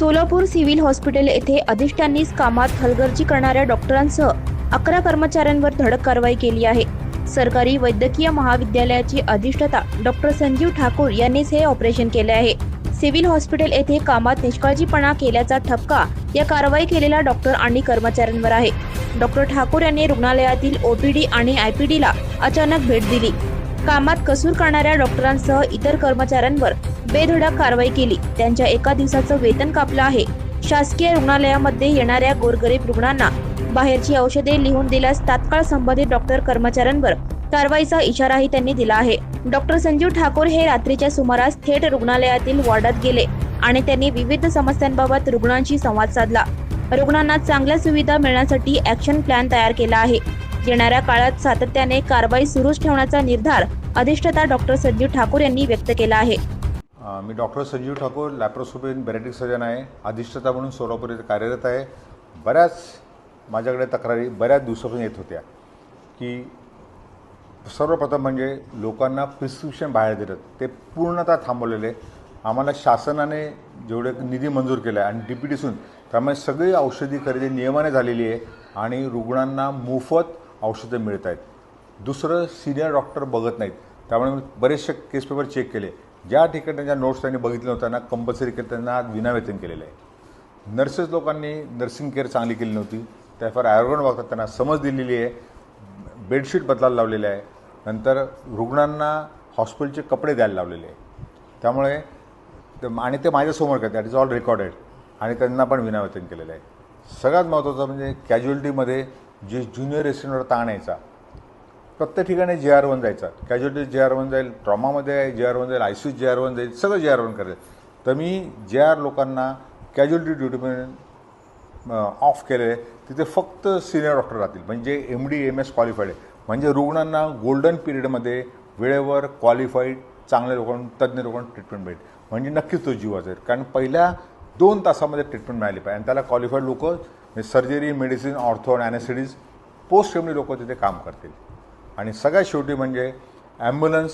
Solapur civil hospital येथे अधिष्ठांनीच कामात हलगर्जी करणाऱ्या डॉक्टरांसह अकरा कर्मचाऱ्यांवर धडक कारवाई केली आहे. सरकारी वैद्यकीय महाविद्यालयाची अधिष्ठाता डॉक्टर संजीव ठाकूर यांनीच हे ऑपरेशन केले आहे. सिव्हिल हॉस्पिटल येथे कामात निष्काळजीपणा केल्याचा ठपका या कारवाई केलेल्या डॉक्टर आणि कर्मचाऱ्यांवर आहे. डॉक्टर ठाकूर यांनी रुग्णालयातील ओपीडी आणि आयपीडीला अचानक भेट दिली. कामात कसूर करणाऱ्या डॉक्टरांसह इतर कर्मचाऱ्यांवर बेधडक कारवाई केली. त्यांच्या एका दिवसाचं वेतन कापलं आहे. शासकीय रुग्णालयामध्ये येणाऱ्या गोरगरीब रुग्णांना बाहेरची औषधे लिहून दिल्यास तात्काळ संबंधित डॉक्टर कर्मचाऱ्यांवर कारवाईचा इशाराही त्यांनी दिला आहे. डॉक्टर संजीव ठाकूर हे रात्रीच्या सुमारास थेट रुग्णालयातील वॉर्डात गेले आणि त्यांनी विविध समस्यांबाबत रुग्णांशी संवाद साधला. रुग्णांना चांगल्या सुविधा मिळण्यासाठी ऍक्शन प्लॅन तयार केला आहे. येणाऱ्या काळात सातत्याने कारवाई सुरूच ठेवण्याचा निर्धार अधिष्ठाता डॉक्टर संजीव ठाकूर यांनी व्यक्त केला आहे. मी doctor Sanjeev Thakur laparoscopic bariatric surgeon आहे अधिष्ठता म्हणून सोलापूर येथे कार्यरत आहे. बऱ्याच माझ्याकडे तक्रारी बऱ्याच दिवसापासून येत होत्या की सर्वप्रथम म्हणजे लोकांना प्रिस्क्रिप्शन बाहेर दिलं. ते पूर्णतः थांबवलेले. आम्हाला शासनाने जेवढे निधी मंजूर केला आहे आणि डी पी टीसून त्यामुळे सगळी औषधी खरेदी नियमाने झालेली आहे आणि रुग्णांना मोफत औषधं मिळत आहेत दुसरं सिनियर डॉक्टर बघत नाहीत. त्यामुळे मी बरेचसे केस पेपर चेक केले. ज्या ठिकाणी त्यांच्या नोट्स त्यांनी बघितल्या होत्या ना कंपल्सरी केअर त्यांना विनावेतन केलेलं आहे. नर्सेस लोकांनी नर्सिंग केअर चांगली केली नव्हती. त्याफार आयुर्वेद वागतात त्यांना समज दिलेली आहे. बेडशीट बदलायला लावलेले आहे. नंतर रुग्णांना हॉस्पिटलचे कपडे द्यायला लावलेले आहे. त्यामुळे ते- आणि ते माझ्यासमोर करते दॅट इज ऑल रेकॉर्डेड आणि त्यांना पण विनावेतन केलेलं आहे. सगळ्यात महत्त्वाचं म्हणजे कॅज्युअलिटीमध्ये जे ज्युनियर रेसिडेंटवर ताण यायचा प्रत्येक ठिकाणी जे आर वन जायचा. कॅज्युअलिटी जे आर वन जाईल ट्रॉमामध्ये जे आर वन जाईल I C J R one जाईल सगळं जे आर वन करेल. तर मी जे आर लोकांना कॅज्युअलिटी ड्युटीमध्ये ऑफ केले तिथे फक्त सिनियर डॉक्टर राहतील. म्हणजे M D M S qualified आहे. म्हणजे रुग्णांना गोल्डन पिरियडमध्ये वेळेवर क्वालिफाईड चांगल्या लोकांना तज्ज्ञ लोकांना ट्रीटमेंट मिळेल म्हणजे नक्कीच तो जीव वाचेल कारण पहिल्या दोन तासामध्ये ट्रीटमेंट मिळाली पाहिजे. आणि त्याला क्वालिफाईड लोक सर्जरी मेडिसिन ऑर्थो आणि ॲनेसिडीज पोस्ट एमडी लोक तिथे काम करतील. आणि सगळ्यात शेवटी म्हणजे ॲम्ब्युलन्स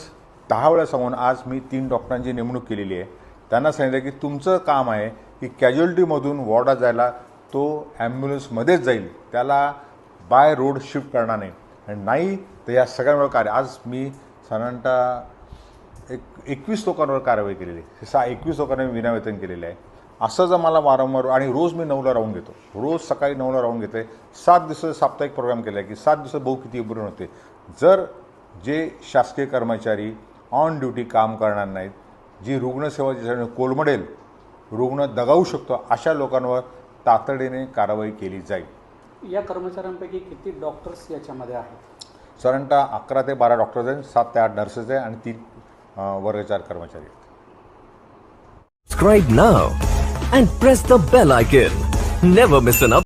दहा वेळा सांगून आज मी तीन डॉक्टरांची नेमणूक केलेली आहे. त्यांना सांगितलं की तुमचं काम आहे की कॅज्युअल्टीमधून वॉर्डात जायला तो ॲम्ब्युलन्समध्येच जाईल. त्याला बाय रोड शिफ्ट करणार नाही. आणि नाही तर या सगळ्यांवर कार्य आज मी साधारणतः एक एकवीस लोकांवर कारवाई केलेली आहे. सा एकवीस लोकांना मी विनावेतन केलेलं आहे. असं जर मला वारंवार आणि रोज मी नऊला राहून घेतो. रोज सकाळी नऊला राहून घेते सात दिवस साप्ताहिक प्रोग्राम केला आहे की सात दिवस भाऊ किती पूर्ण होते. जर जे शासकीय कर्मचारी ऑन ड्युटी काम करणार नाहीत जी रुग्णसेवा ज्याच्याकडे कोलमडेल रुग्ण दगावू शकतो अशा लोकांवर तातडीने कारवाई केली जाईल या कर्मचाऱ्यांपैकी किती डॉक्टर्स याच्यामध्ये आहेत साधारणतः अकरा ते बारा डॉक्टर्स आहेत सात ते आठ नर्सेस आहे आणि तीन अं, वर्ग चार कर्मचारी आहेत now and press the bell icon. Never miss an update.